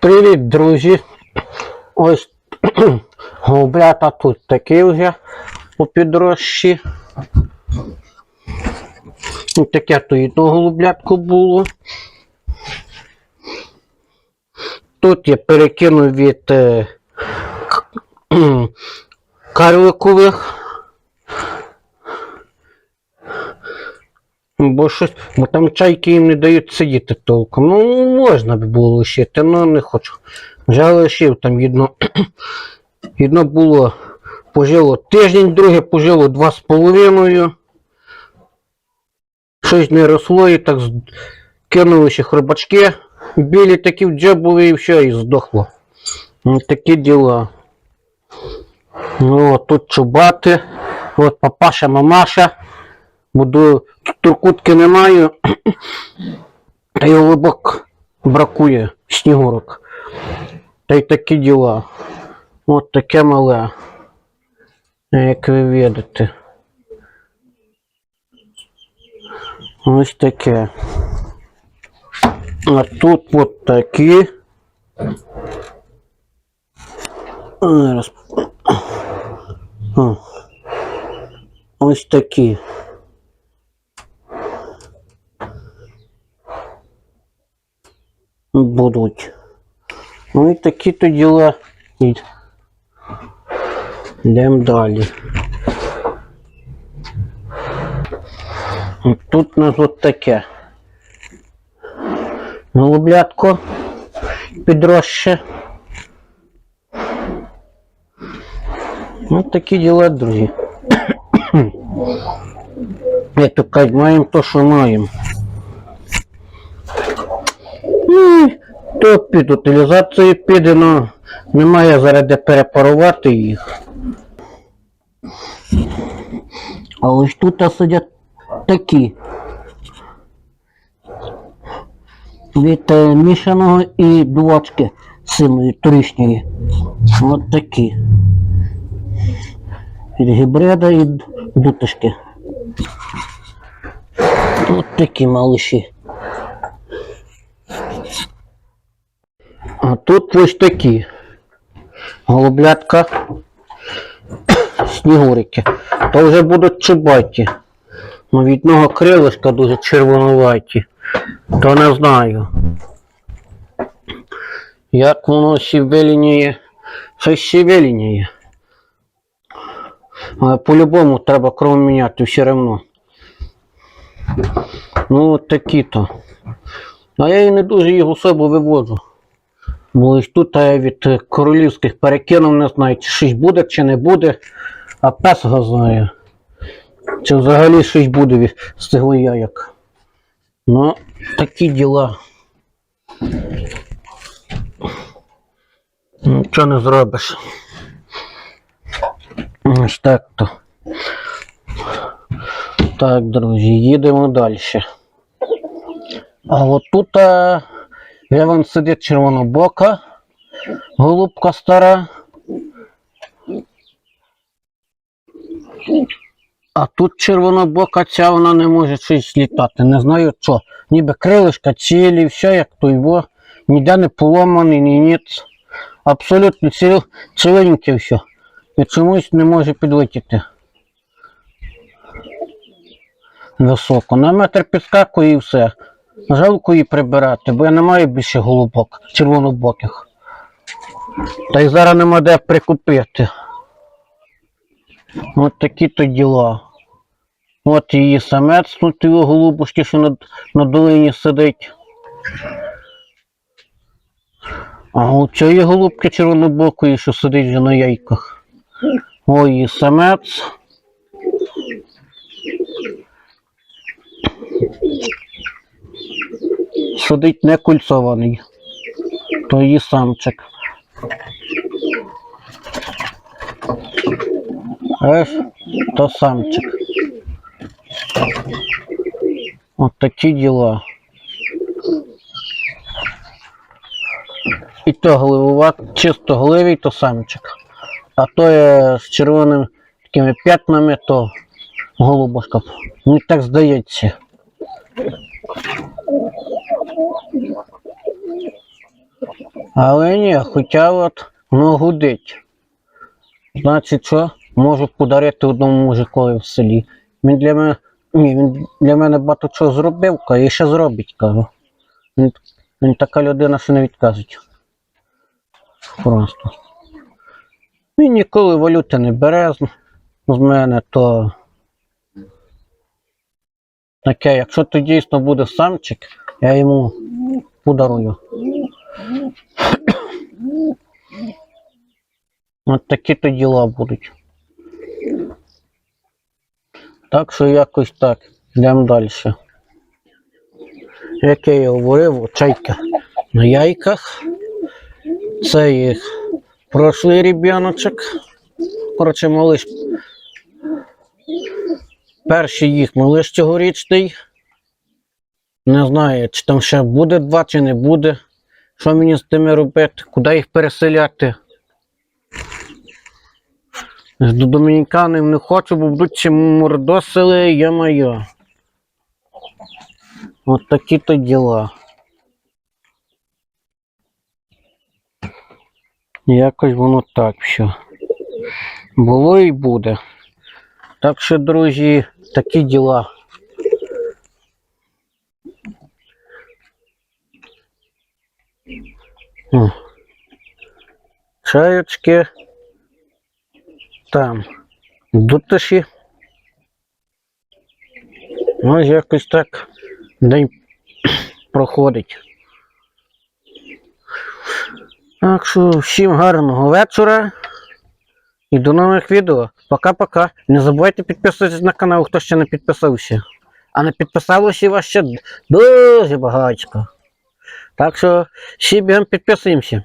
Привіт, друзі! Ось голублята тут такі вже у підрощі. Ось Таке то і то голублятко було. Тут я перекинув від е, карликових. Бо щось, бо там чайки їм не дають сидіти толком. Ну, можна би було лишити, але не хочу. Вже лишив там одно, одно було пожило тиждень, друге пожило два з половиною. Щось не росло і так кинули ще хробачки. Білі такі в джебові і все, і здохло. Ну, такі діла. Ну, тут чубати. От папаша, мамаша. Буду туркутки не маю. Та й глибок бракує снігурок. Та й такі діла. От таке мале. Як ви видите. Ось таке. А тут от такі. Ось такі. Будуть. Ну і такі то діла. Йдемо далі. Тут у нас от таке. Голублятко підросше. Ось такі діла, друзі. Як то кажуть, маємо то, що маємо. Ну, То під утилізацію піде, але немає зараз де перепарувати їх. А ось тут сидять такі. Від е, мішаного і дувачки синої торішньої. От такі. Від гібрида і дутишки. От такі малиші. А тут ось такі. Голублятка. Снігурики. То вже будуть чубаті. Ну, від одного крилишка дуже червонуваті. То не знаю. Як воно щебелініє. Щось щебелініє. Але по-любому треба кров міняти все одно. Ну, от такі-то. А я і не дуже їх особо виводжу. Бо ось тут я від е, королівських перекинув, не знаю, чи щось буде, чи не буде, а пес його знає. Чи взагалі щось буде від цього яєк. Ну, такі діла. Нічого не зробиш. Ось так то. Так, друзі, їдемо далі. А от тут а, я вон сидить червонобока, голубка стара. А тут червонобока ця вона не може щось літати. Не знаю що. Ніби крилишка цілі, все як то його. Ніде не поломаний, ні ніц. Абсолютно ціл, ціленьке все. І чомусь не може підлетіти. Високо. На метр підскакує і все. Жалко її прибирати, бо я не маю більше голубок, червонобоких. Та й зараз нема де прикупити. От такі то діла. От її самець, тут його голубушки, що на, на долині сидить. А у цієї голубки червонобокої, що сидить вже на яйках. Ой, самець. Сидить не кульцований. То її самчик. Еш, то самчик. От такі діла. І то гливуват, чисто гливий, то самчик. А то є з червоними такими п'ятнами, то голубушка. Мені так здається. Але ні, хоча от воно гудить. Значить, що можу подарити одному мужикові в селі. Він для мене. Ні, він для мене багато чого зробив, і ще зробить, кажу. Він, він така людина, що не відказує. Просто. Він ніколи валюти не бере з, з мене, то. Таке, якщо то дійсно буде самчик, я йому подарую. От такі то діла будуть. Так що якось так. Йдемо далі. Як я і говорив, чайка на яйках. Це їх прошлий ребіночок. Коротше, малиш. Перший їх малиш цьогорічний. Не знаю, чи там ще буде два, чи не буде. Що мені з тими робити? Куди їх переселяти? До домініканів не хочу, бо чи мордосили, я моя. От такі то діла. Якось воно так все. Було і буде. Так що, друзі, такі діла. Чаєчки. Там. Дутиші. Ось якось так день проходить. Так що всім гарного вечора. І до нових відео. Пока-пока. Не забувайте підписуватись на канал, хто ще не підписався. А не підписалося вас ще дуже багатько. Так що всі бігом підписуємося.